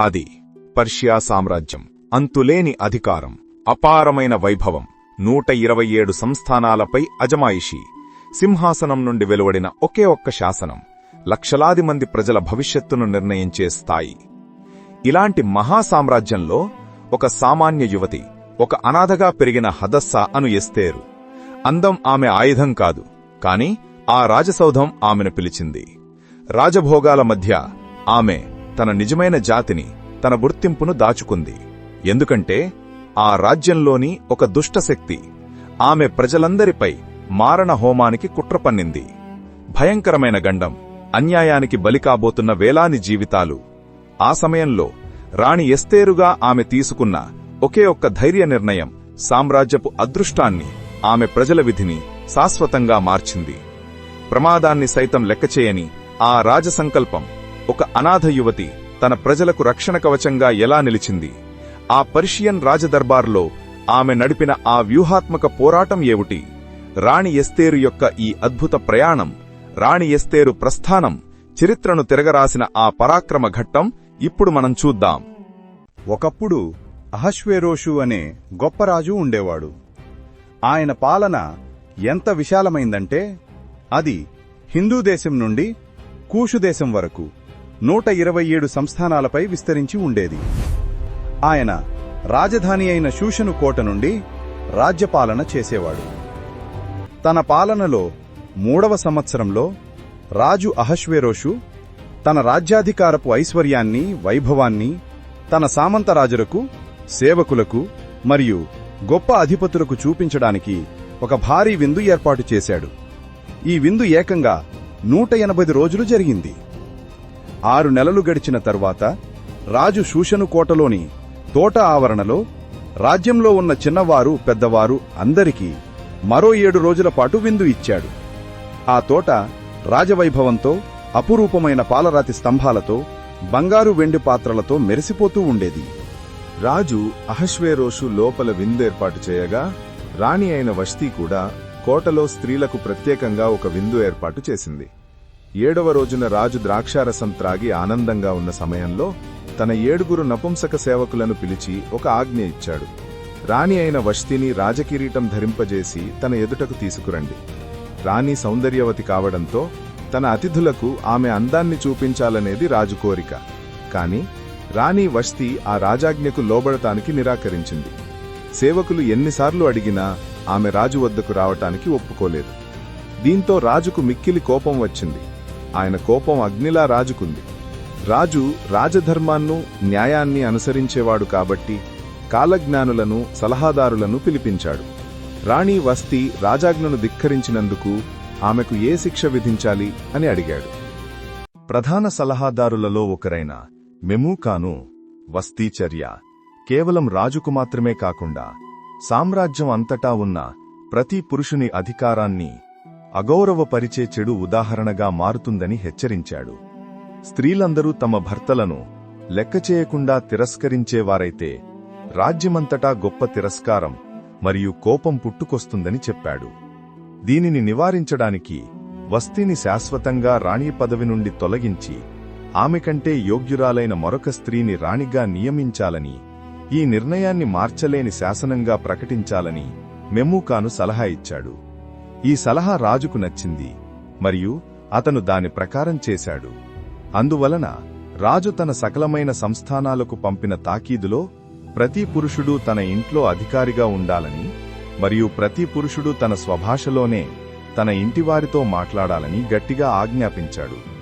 అది పర్షియా సామ్రాజ్యం. అంతులేని అధికారం. అపారమైన వైభవం. నూట ఇరవై ఏడు సంస్థానాలపై అజమాయిషీ. సింహాసనం నుండి వెలువడిన ఒకే ఒక్క శాసనం. లక్షలాది మంది ప్రజల భవిష్యత్తును నిర్ణయించే స్థాయి. ఇలాంటి మహాసామ్రాజ్యంలో ఒక సామాన్య యువతి ఒక అనాథగా పెరిగిన హదస్సా అను ఎస్తేరు. అందం ఆమె ఆయుధం కాదు కాని ఆ రాజసౌధం ఆమెను పిలిచింది. రాజభోగాల మధ్య ఆమె తన నిజమైన జాతిని తన గుర్తింపును దాచుకుంది. ఎందుకంటే ఆ రాజ్యంలోని ఒక దుష్టశక్తి ఆమె ప్రజలందరిపై మారణ హోమానికి కుట్ర పన్నింది. భయంకరమైన గండం అన్యాయానికి బలికాబోతున్న వేలాని జీవితాలు. ఆ సమయంలో రాణి ఎస్తేరుగా ఆమె తీసుకున్న ఒకే ఒక్క ధైర్య నిర్ణయం సామ్రాజ్యపు అదృష్టాన్ని ఆమె ప్రజల విధిని శాశ్వతంగా మార్చింది. ప్రమాదాన్ని సైతం లెక్కచేయని ఆ రాజసంకల్పం ఒక అనాథ యువతి తన ప్రజలకు రక్షణ కవచంగా ఎలా నిలిచింది? ఆ పర్షియన్ రాజదర్బార్లో ఆమె నడిపిన ఆ వ్యూహాత్మక పోరాటం ఏమిటి? రాణి ఎస్తేరు యొక్క ఈ అద్భుత ప్రయాణం రాణి ఎస్తేరు ప్రస్థానం చరిత్రను తిరగరాసిన ఆ పరాక్రమ ఘట్టం ఇప్పుడు మనం చూద్దాం. ఒకప్పుడు అహశ్వేరోషు అనే గొప్ప రాజు ఉండేవాడు. ఆయన పాలన ఎంత విశాలమైందంటే అది హిందూ దేశం నుండి కూషు దేశం వరకు. నూట ఇరవై ఏడు సంస్థానాలపై విస్తరించి ఉండేది. ఆయన రాజధాని అయిన శూషను కోట నుండి రాజ్యపాలన చేసేవాడు. తన పాలనలో మూడవ సంవత్సరంలో రాజు అహశ్వేరోషు తన రాజ్యాధికారపు ఐశ్వర్యాన్ని వైభవాన్ని తన సామంతరాజులకు సేవకులకు మరియు గొప్ప అధిపతులకు చూపించడానికి ఒక భారీ విందు ఏర్పాటు చేశాడు. ఈ విందు ఏకంగా నూట ఎనభై రోజులు జరిగింది. ఆరు నెలలు గడిచిన తరువాత రాజు శూషను కోటలోని తోట ఆవరణలో రాజ్యంలో ఉన్న చిన్నవారు పెద్దవారు అందరికీ మరో ఏడు రోజుల పాటు విందు ఇచ్చాడు. ఆ తోట రాజవైభవంతో అపురూపమైన పాలరాతి స్తంభాలతో బంగారు వెండి పాత్రలతో మెరిసిపోతూ ఉండేది. రాజు అహశ్వేరోషు లోపల విందేర్పాటు చేయగా రాణి అయిన వస్తీ కూడా కోటలో స్త్రీలకు ప్రత్యేకంగా ఒక విందు ఏర్పాటు చేసింది. ఏడవ రోజున రాజు ద్రాక్షారసం త్రాగి ఆనందంగా ఉన్న సమయంలో తన ఏడుగురు నపుంసక సేవకులను పిలిచి ఒక ఆజ్ఞ ఇచ్చాడు. రాణి అయిన వష్తిని రాజకిరీటం ధరింపజేసి తన ఎదుటకు తీసుకురండి. రాణి సౌందర్యవతి కావడంతో తన అతిథులకు ఆమె అందాన్ని చూపించాలనేది రాజు కోరిక. కాని రాణి వష్తి ఆ రాజాజ్ఞకు లోబడటానికి నిరాకరించింది. సేవకులు ఎన్నిసార్లు అడిగినా ఆమె రాజు వద్దకు రావటానికి ఒప్పుకోలేదు. దీంతో రాజుకు మిక్కిలి కోపం వచ్చింది. ఆయన కోపం అగ్నిలా రాజుకుంది. రాజు రాజధర్మాన్ను న్యాయాన్ని అనుసరించేవాడు కాబట్టి కాలజ్ఞానులను సలహాదారులను పిలిపించాడు. రాణి వస్తి రాజాజ్ఞను ధిక్కరించినందుకు ఆమెకు ఏ శిక్ష విధించాలి అని అడిగాడు. ప్రధాన సలహాదారులలో ఒకరైన మెమూకాను వస్తీచర్య కేవలం రాజుకు మాత్రమే కాకుండా సామ్రాజ్యం అంతటా ఉన్న ప్రతి పురుషుని అధికారాన్ని అగౌరవపరిచే చెడు ఉదాహరణగా మారుతుందని హెచ్చరించాడు. స్త్రీలందరూ తమ భర్తలను లెక్క చేయకుండా తిరస్కరించేవారైతే రాజ్యమంతటా గొప్ప తిరస్కారం మరియు కోపం పుట్టుకొస్తుందని చెప్పాడు. దీనిని నివారించడానికి వస్తిని శాశ్వతంగా రాణి పదవి నుండి తొలగించి ఆమె కంటే యోగ్యురాలైన మరొక స్త్రీని రాణిగా నియమించాలని ఈ నిర్ణయాన్ని మార్చలేని శాసనంగా ప్రకటించాలని మెమూకాను సలహా ఇచ్చాడు. ఈ సలహా రాజుకు నచ్చింది. మరియు అతను దాని ప్రకారం చేశాడు. అందువలన రాజు తన సకలమైన సంస్థానాలకు పంపిన తాకీదులో ప్రతి పురుషుడు తన ఇంట్లో అధికారిగా ఉండాలని మరియు ప్రతి పురుషుడు తన స్వభాషలోనే తన ఇంటివారితో మాట్లాడాలని గట్టిగా ఆజ్ఞాపించాడు.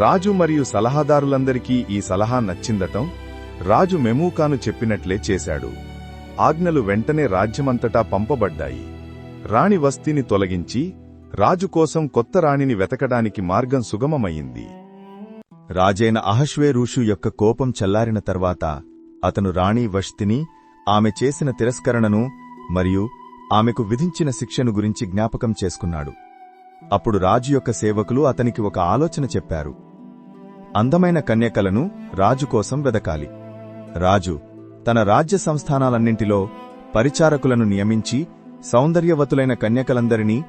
రాజు మరియు సలహాదారులందరికీ ఈ సలహా నచ్చిందటం రాజు మెమూకాను చెప్పినట్లే చేశాడు. ఆజ్ఞలు వెంటనే రాజ్యమంతటా పంపబడ్డాయి. రాణి వస్తిని తొలగించి రాజు కోసం కొత్త రాణిని వెతకడానికి మార్గం సుగమమయ్యింది. రాజైన అహశ్వేరూషు యొక్క కోపం చల్లారిన తర్వాత అతను రాణి వష్తిని ఆమె చేసిన తిరస్కరణను మరియు ఆమెకు విధించిన శిక్షను గురించి జ్ఞాపకం చేసుకున్నాడు. అప్పుడు రాజు యొక్క సేవకులు అతనికి ఒక ఆలోచన చెప్పారు. అందమైన కన్యకలను రాజు కోసం వెదకాలి. రాజు తన రాజ్య సంస్థానాలన్నింటిలో పరిచారకులను నియమించి సౌందర్యవతులైన కన్యకలందరినీ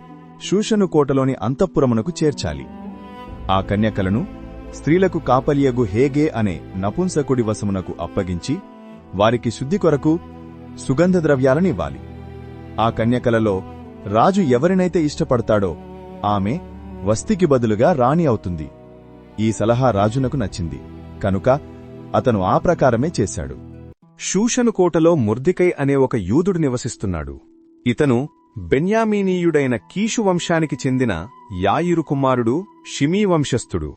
శూషను కోటలోని అంతఃపురమునకు చేర్చాలి. ఆ కన్యకలను స్త్రీలకు కాపలియగు హేగే అనే నపుంసకుడి వశమునకు అప్పగించి వారికి శుద్ధి కొరకు సుగంధ ద్రవ్యాలనివ్వాలి ఆ కన్యకలలో రాజు ఎవరినైతే ఇష్టపడతాడో ఆమె వస్తికి బదులుగా రాణి అవుతుంది. ఈ సలహా రాజునకు నచ్చింది. కనుక అతను ఆ ప్రకారమే చేశాడు. శూషను కోటలో ముర్దికై అనే ఒక యూదుడు నివసిస్తున్నాడు. ఇతను బెన్యామీనీయుడైన కీషు వంశానికి చెందిన యాయిరు కుమారుడు షిమీ వంశస్థుడు.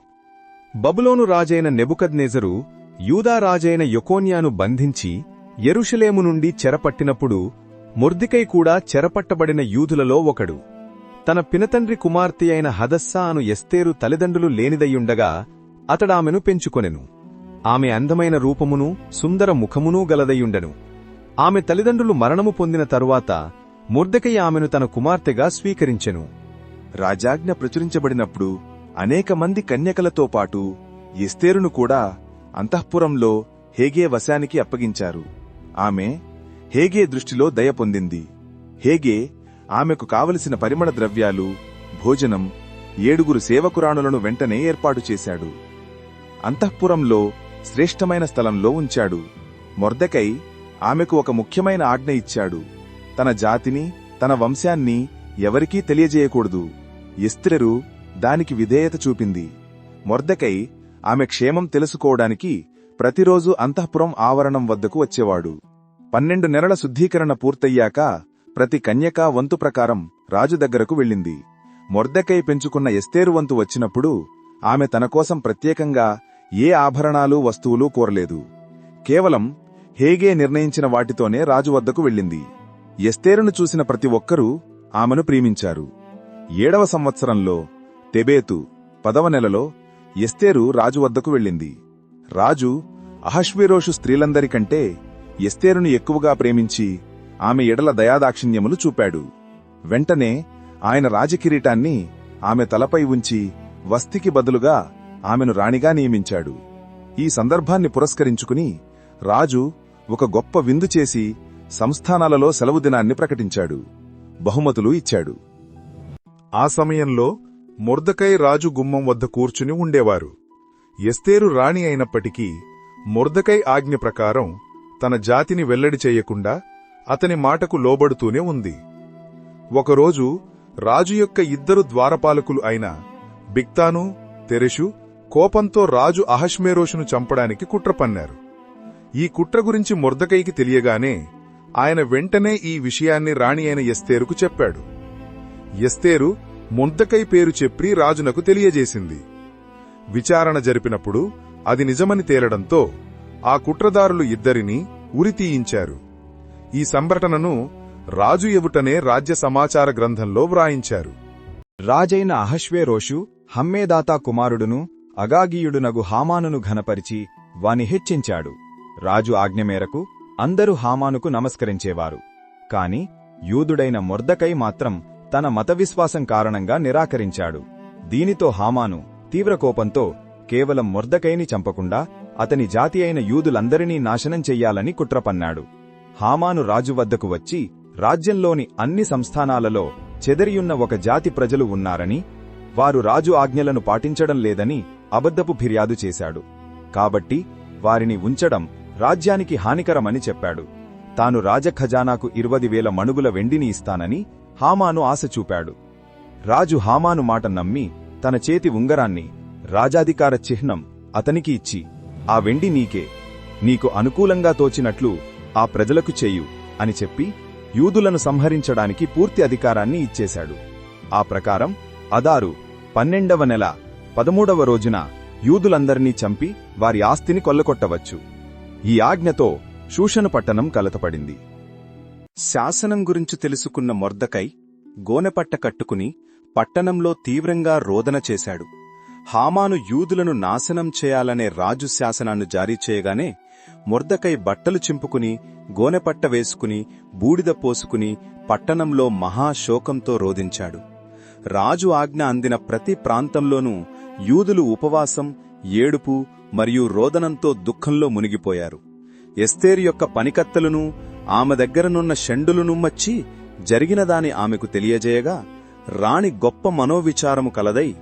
బబులోను రాజైన నెబుకద్నేజరు యూదారాజైన యొకోన్యాను బంధించి ఎరుషలేము నుండి చెరపట్టినప్పుడు ముర్దికై కూడా చెరపట్టబడిన యూదులలో ఒకడు. తన పినతండ్రి కుమార్తె అయిన హదస్సా అను ఎస్తేరు తల్లిదండ్రులు లేనిదయ్యుండగా అతడామెను పెంచుకొనెను. ఆమె అందమైన రూపమును సుందర ముఖమునూ గలదయ్యుండెను. ఆమె తల్లిదండ్రులు మరణము పొందిన తరువాత ముర్దకయ్య ఆమెను తన కుమార్తెగా స్వీకరించెను. రాజాజ్ఞ ప్రచురించబడినప్పుడు అనేక మంది కన్యకలతో పాటు ఎస్తేరును కూడా అంతఃపురంలో హేగే వశానికి అప్పగించారు. ఆమె హేగే దృష్టిలో దయ పొందింది. హేగే ఆమెకు కావలసిన పరిమళ ద్రవ్యాలు భోజనం ఏడుగురు సేవకురాణులను వెంటనే ఏర్పాటు చేశాడు. అంతఃపురంలో శ్రేష్టమైన స్థలంలో ఉంచాడు. మొర్దకై ఆమెకు ఒక ముఖ్యమైన ఆజ్ఞ ఇచ్చాడు. తన జాతిని తన వంశాన్ని ఎవరికీ తెలియజేయకూడదు. ఎస్త్రెరు దానికి విధేయత చూపింది. మొర్దకై ఆమె క్షేమం తెలుసుకోవడానికి ప్రతిరోజు అంతఃపురం ఆవరణం వద్దకు వచ్చేవాడు. పన్నెండు నెలల శుద్ధీకరణ పూర్తయ్యాక ప్రతి కన్యకా వంతు ప్రకారం రాజు దగ్గరకు వెళ్ళింది. మొర్దకై పెంచుకున్న ఎస్తేరు వంతు వచ్చినప్పుడు ఆమె తన కోసం ప్రత్యేకంగా ఏ ఆభరణాలు వస్తువులు కోరలేదు. కేవలం హేగే నిర్ణయించిన వాటితోనే రాజు వద్దకు వెళ్ళింది. ఎస్తేరును చూసిన ప్రతి ఒక్కరూ ఆమెను ప్రేమించారు. ఏడవ సంవత్సరంలో తెబేతు పదవ నెలలో ఎస్తేరు రాజు వద్దకు వెళ్ళింది. రాజు అహశ్వేరోషు స్త్రీలందరికంటే ఎస్తేరును ఎక్కువగా ప్రేమించి ఆమె ఎడల దయాదాక్షిణ్యములు చూపాడు. వెంటనే ఆయన రాజకిరీటాన్ని ఆమె తలపై ఉంచి వస్తికి బదులుగా ఆమెను రాణిగా నియమించాడు. ఈ సందర్భాన్ని పురస్కరించుకుని రాజు ఒక గొప్ప విందు చేసి సంస్థానాలలో సెలవు దినాన్ని ప్రకటించాడు. బహుమతులు ఇచ్చాడు. ఆ సమయంలో మొర్దకై రాజు గుమ్మం వద్ద కూర్చుని ఉండేవారు. ఎస్తేరు రాణి అయినప్పటికీ మొర్దకై ఆజ్ఞ ప్రకారం తన జాతిని వెల్లడి చేయకుండా అతని మాటకు లోబడుతూనే ఉంది. ఒకరోజు రాజు యొక్క ఇద్దరు ద్వారపాలకులు అయిన బిక్తాను తెరెషు కోపంతో రాజు అహష్మేరోషును చంపడానికి కుట్ర పన్నారు. ఈ కుట్ర గురించి మొర్దకైకి తెలియగానే ఆయన వెంటనే ఈ విషయాన్ని రాణి అయిన ఎస్తేరుకు చెప్పాడు. ఎస్తేరు ముద్దకై పేరు చెప్పి రాజునకు తెలియజేసింది. విచారణ జరిపినప్పుడు అది నిజమని తేలడంతో ఆ కుట్రదారులు ఇద్దరినీ ఉరితీయించారు ఈ సంఘటనను రాజు ఎవుటనే రాజ్య సమాచార గ్రంథంలో వ్రాయించారు. రాజైన అహశ్వేరోషు హమ్మేదాతా కుమారుడును అగాగీయుడునగు హామానును ఘనపరిచి వాని హెచ్చించాడు. రాజు ఆజ్ఞ మేరకు అందరూ హామానుకు నమస్కరించేవారు. కాని యూదుడైన మొర్దకై మాత్రం తన మతవిశ్వాసం కారణంగా నిరాకరించాడు. దీనితో హామాను తీవ్ర కోపంతో కేవలం మొర్దకైని చంపకుండా అతని జాతి అయిన యూదులందరినీ నాశనం చెయ్యాలని కుట్రపన్నాడు. హామాను రాజు వద్దకు వచ్చి రాజ్యంలోని అన్ని సంస్థానాలలో చెదరియున్న ఒక జాతి ప్రజలు ఉన్నారని వారు రాజు ఆజ్ఞలను పాటించడం లేదని అబద్ధపు ఫిర్యాదు చేశాడు. కాబట్టి వారిని ఉంచడం రాజ్యానికి హానికరమని చెప్పాడు. తాను రాజఖజానాకు ఇరవది వేల మణుగుల వెండిని ఇస్తానని హామాను ఆశ చూపాడు. రాజు హామాను మాట నమ్మి తన చేతి ఉంగరాన్ని రాజాధికార చిహ్నం అతనికి ఇచ్చి ఆ వెండి నీకే. నీకు అనుకూలంగా తోచినట్లు ఆ ప్రజలకు చెయ్యు అని చెప్పి యూదులను సంహరించడానికి పూర్తి అధికారాన్ని ఇచ్చేశాడు. ఆ ప్రకారం అదారు పన్నెండవ నెల పదమూడవ రోజున యూదులందరినీ చంపి వారి ఆస్తిని కొల్లకొట్టవచ్చు ఈ ఆజ్ఞతో శూషను పట్టణం కలతపడింది. శాసనం గురించి తెలుసుకున్న మొర్దకై గోనెపట్ట కట్టుకుని పట్టణంలో తీవ్రంగా రోదన చేశాడు. హామాను యూదులను నాశనం చేయాలనే రాజు శాసనాన్ని జారీ చేయగానే మొర్దకై బట్టలు చింపుకుని గోనెపట్ట వేసుకుని బూడిద పోసుకుని పట్టణంలో మహాశోకంతో రోధించాడు. రాజు ఆజ్ఞ అందిన ప్రతి ప్రాంతంలోనూ యూదులు ఉపవాసం ఏడుపు మరియు రోదనంతో దుఃఖంలో మునిగిపోయారు. ఎస్తేరు యొక్క పనికత్తెలను ఆమె దగ్గరనున్న షండులను మచ్చి జరిగిన దాని ఆమెకు తెలియజేయగా రాణి గొప్ప మనోవిచారము కలదై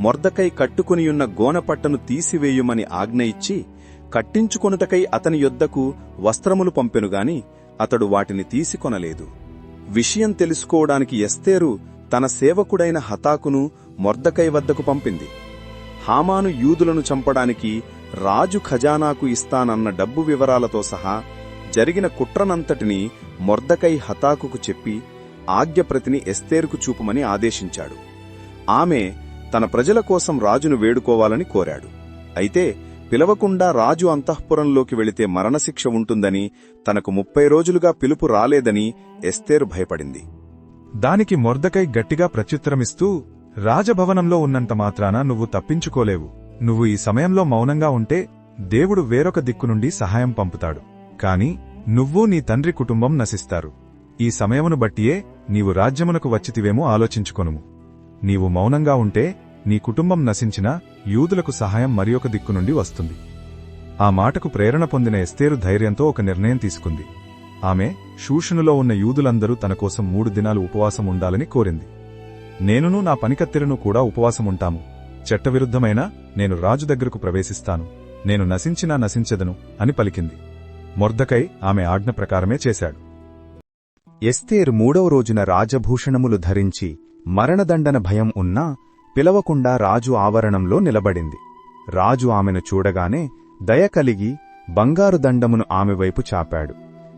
మొర్దకై కట్టుకునియున్న గోనపట్టను తీసివేయుమని ఆజ్ఞ ఇచ్చి కట్టించుకొనుటకై అతని యొద్దకు వస్త్రములు పంపెనుగాని అతడు వాటిని తీసుకొనలేదు. విషయం తెలుసుకోవడానికి ఎస్తేరు తన సేవకుడైన హతాకును మొర్దకై వద్దకు పంపింది. హామాను యూదులను చంపడానికి రాజు ఖజానాకు ఇస్తానన్న డబ్బు వివరాలతో సహా జరిగిన కుట్రనంతటిని మొర్దకై హతాకుకు చెప్పి ఆజ్ఞప్రతిని ఎస్తేరుకు చూపమని ఆదేశించాడు. ఆమె తన ప్రజల కోసం రాజును వేడుకోవాలని కోరాడు. అయితే పిలవకుండా రాజు అంతఃపురంలోకి వెళితే మరణశిక్ష ఉంటుందని తనకు ముప్పై రోజులుగా పిలుపు రాలేదని ఎస్తేరు భయపడింది. దానికి మొర్దకై గట్టిగా ప్రత్యుత్తరమిస్తూ రాజభవనంలో ఉన్నంత మాత్రాన నువ్వు తప్పించుకోలేవు. నువ్వు ఈ సమయంలో మౌనంగా ఉంటే దేవుడు వేరొక దిక్కు నుండి సహాయం పంపుతాడు. కాని నువ్వు నీ తండ్రి కుటుంబం నశిస్తారు. ఈ సమయమును బట్టియే నీవు రాజ్యమునకు వచ్చితివేమో ఆలోచించుకొనుము. నీవు మౌనంగా ఉంటే నీ కుటుంబం నశించినా యూదులకు సహాయం మరియొక దిక్కు నుండి వస్తుంది. ఆ మాటకు ప్రేరణ పొందిన ఎస్తేరు ధైర్యంతో ఒక నిర్ణయం తీసుకుంది. ఆమె శూషణులో ఉన్న యూదులందరూ తన కోసం మూడు దినాలు ఉపవాసం ఉండాలని కోరింది. నేనును నా పనికత్తెలను కూడా ఉపవాసం ఉంటాము చట్టవిరుద్ధమైన నేను రాజు దగ్గరకు ప్రవేశిస్తాను. నేను నశించినా నశించదను అని పలికింది. మొర్దకై ఆమె ఆజ్ఞ ప్రకారమే చేశాడు. ఎస్తేర్ మూడవ రోజున రాజభూషణములు ధరించి మరణదండన భయం ఉన్నా పిలవకుండా రాజు ఆవరణంలో నిలబడింది. రాజు ఆమెను చూడగానే దయ కలిగి బంగారు దండమును ఆమె వైపు చాపాడు.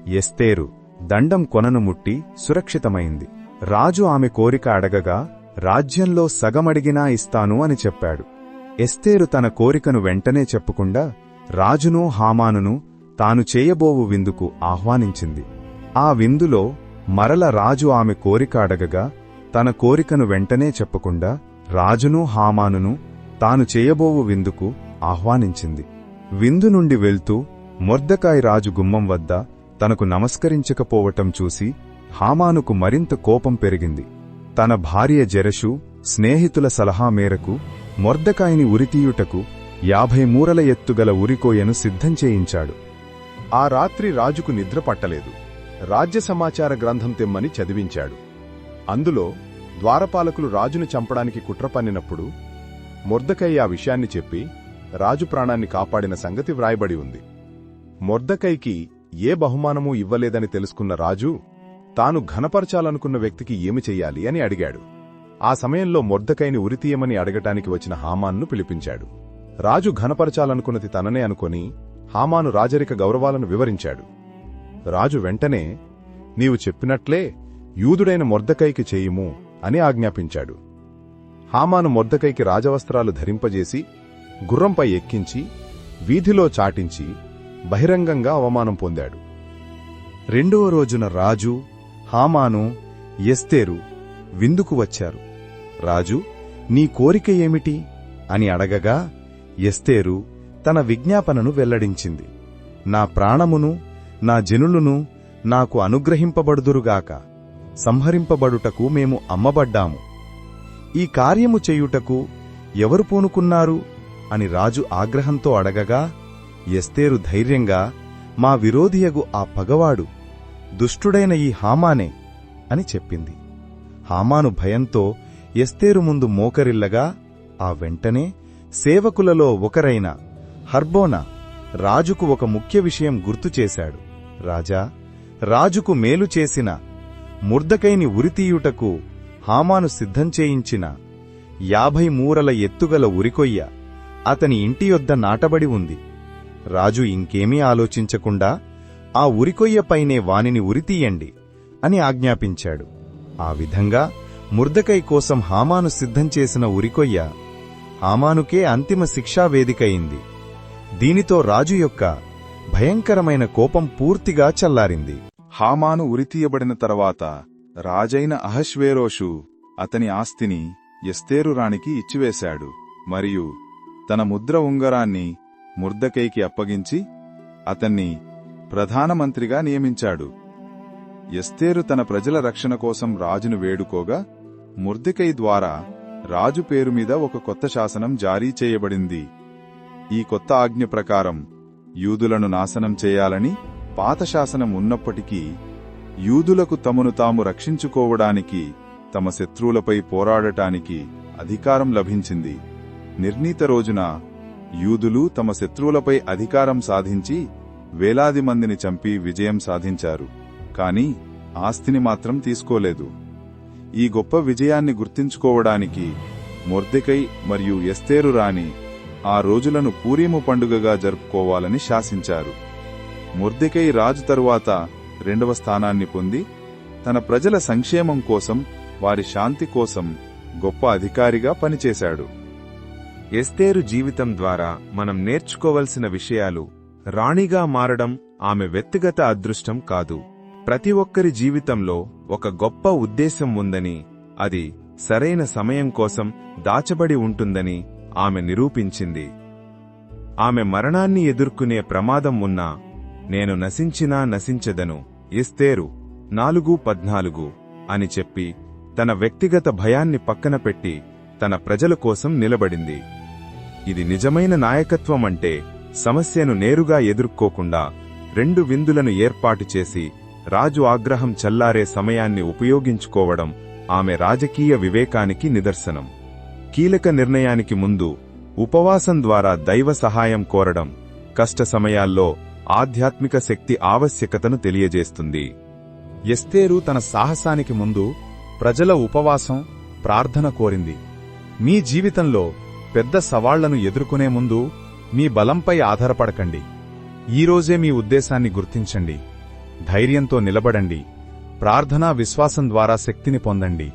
ఎస్తేరు దండం కొనను ముట్టి సురక్షితమైంది. రాజు ఆమె కోరిక అడగగా రాజ్యంలో సగమడిగినా ఇస్తాను అని చెప్పాడు. ఎస్తేరు తన కోరికను వెంటనే చెప్పకుండా రాజును హామానును తాను చేయబోవు విందుకు ఆహ్వానించింది. ఆ విందులో మరల రాజు ఆమె కోరిక అడగగా తన కోరికను వెంటనే చెప్పకుండా రాజును హామానును తాను చేయబోవు విందుకు ఆహ్వానించింది. విందు నుండి వెళ్తూ మొర్దకాయ్ రాజు గుమ్మం వద్ద తనకు నమస్కరించకపోవటం చూసి హామానుకు మరింత కోపం పెరిగింది. తన భార్య జెరషు స్నేహితుల సలహా మేరకు మొర్దకాయని ఉరితీయుటకు యాభై మూరల ఎత్తుగల ఉరికోయను సిద్ధం చేయించాడు. ఆ రాత్రి రాజుకు నిద్ర పట్టలేదు. రాజ్య సమాచార గ్రంథం తెమ్మని చదివించాడు. అందులో ద్వారపాలకులు రాజును చంపడానికి కుట్ర పన్నినప్పుడు మొర్దకై ఆ విషయాన్ని చెప్పి రాజు ప్రాణాన్ని కాపాడిన సంగతి వ్రాయబడి ఉంది. మొర్దకైకి ఏ బహుమానమూ ఇవ్వలేదని తెలుసుకున్న రాజు తాను ఘనపరచాలనుకున్న వ్యక్తికి ఏమి చెయ్యాలి అని అడిగాడు. ఆ సమయంలో మొర్దకైని ఉరితీయమని అడగటానికి వచ్చిన హామాన్ను పిలిపించాడు. రాజు ఘనపరచాలనుకున్నది తననే అనుకొని హామాను రాజరిక గౌరవాలను వివరించాడు. రాజు వెంటనే నీవు చెప్పినట్లే యూదుడైన మొర్దకైకి చేయుము అని ఆజ్ఞాపించాడు. హామాను మొర్దకైకి రాజవస్త్రాలు ధరింపజేసి గుర్రంపై ఎక్కించి వీధిలో చాటించి బహిరంగంగా అవమానం పొందాడు. రెండవ రోజున రాజు హామాను ఎస్తేరు విందుకు వచ్చారు. రాజు నీ కోరిక ఏమిటి? అని అడగగా ఎస్తేరు తన విజ్ఞాపనను వెల్లడించింది. నా ప్రాణమును నా జనులును నాకు అనుగ్రహింపబడుదురుగాక. సంహరింపబడుటకు మేము అమ్మబడ్డాము. ఈ కార్యము చేయుటకు ఎవరు పూనుకున్నారు? అని రాజు ఆగ్రహంతో అడగగా ఎస్తేరు ధైర్యంగా మా విరోధియగు ఆ పగవాడు దుష్టుడైన ఈ హామానే అని చెప్పింది. హామాను భయంతో ఎస్తేరు ముందు మోకరిల్లగా ఆ వెంటనే సేవకులలో ఒకరైన హర్బోనా రాజుకు ఒక ముఖ్య విషయం గుర్తు చేశాడు. రాజా రాజుకు మేలు చేసిన ముర్దకైని ఉరితీయుటకు హామాను సిద్ధం చేయించిన యాభై మూరల ఎత్తుగల ఉరికొయ్య అతని ఇంటి యొద్ద నాటబడి ఉంది. రాజు ఇంకేమీ ఆలోచించకుండా ఆ ఉరికొయ్యపైనే వానిని ఉరితీయండి అని ఆజ్ఞాపించాడు. ఆ విధంగా ముర్దకై కోసం హామాను సిద్ధం చేసిన ఉరికొయ్య హామానుకే అంతిమ శిక్షా వేదికయింది. దీనితో రాజు యొక్క భయంకరమైన కోపం పూర్తిగా చల్లారింది. హామాను ఉరితీయబడిన తర్వాత రాజైన అహశ్వేరోషు అతని ఆస్తిని ఎస్తేరు రాణికి ఇచ్చివేశాడు. మరియు తన ముద్ర ఉంగరాన్ని ముర్దకైకి అప్పగించి అతన్ని ప్రధానమంత్రిగా నియమించాడు. ఎస్తేరు తన ప్రజల రక్షణ కోసం రాజును వేడుకోగా ముర్దికై ద్వారా రాజు పేరు మీద ఒక కొత్త శాసనం జారీ చేయబడింది. ఈ కొత్త ఆజ్ఞ ప్రకారం యూదులను నాశనం చేయాలని పాత శాసనం ఉన్నప్పటికీ యూదులకు తమను తాము రక్షించుకోవడానికి తమ శత్రువులపై పోరాడటానికి అధికారం లభించింది. నిర్ణీత రోజున యూదులు తమ శత్రువులపై అధికారం సాధించి వేలాది మందిని చంపి విజయం సాధించారు. కాని ఆస్తిని మాత్రం తీసుకోలేదు. ఈ గొప్ప విజయాన్ని గుర్తించుకోవడానికి మొర్దెకై మరియు ఎస్తేరు రాణి ఆ రోజులను పూరీము పండుగగా జరుపుకోవాలని శాసించారు. మొర్దెకై రాజు తరువాత రెండవ స్థానాన్ని పొంది తన ప్రజల సంక్షేమం కోసం వారి శాంతి కోసం గొప్ప అధికారిగా పనిచేశాడు. ఎస్తేరు జీవితం ద్వారా మనం నేర్చుకోవలసిన విషయాలు రాణిగా మారడం ఆమె వ్యక్తిగత అదృష్టం కాదు. ప్రతి ఒక్కరి జీవితంలో ఒక గొప్ప ఉద్దేశం ఉందని అది సరైన సమయం కోసం దాచబడి ఉంటుందని ఆమె నిరూపించింది. ఆమె మరణాన్ని ఎదుర్కొనే ప్రమాదం ఉన్నా నేను నశించినా నశించదను ఇస్తేరు నాలుగు పద్నాలుగు అని చెప్పి తన వ్యక్తిగత భయాన్ని పక్కన పెట్టి తన ప్రజల కోసం నిలబడింది. ఇది నిజమైన నాయకత్వం అంటే సమస్యను నేరుగా ఎదుర్కోకుండా రెండు విందులను ఏర్పాటు చేసి రాజు ఆగ్రహం చల్లారే సమయాన్ని ఉపయోగించుకోవడం ఆమె రాజకీయ వివేకానికి నిదర్శనం. కీలక నిర్ణయానికి ముందు ఉపవాసం ద్వారా దైవ సహాయం కోరడం కష్ట సమయాల్లో ఆధ్యాత్మిక శక్తి ఆవశ్యకతను తెలియజేస్తుంది. ఎస్తేరు తన సాహసానికి ముందు ప్రజల ఉపవాసం ప్రార్థన కోరింది. మీ జీవితంలో పెద్ద సవాళ్ళను ఎదుర్కొనే ముందు మీ బలంపై ఆధారపడకండి. ఈరోజే మీ ఉద్దేశాన్ని గుర్తించండి. ధైర్యంతో నిలబడండి. ప్రార్థనా విశ్వాసం ద్వారా శక్తిని పొందండి.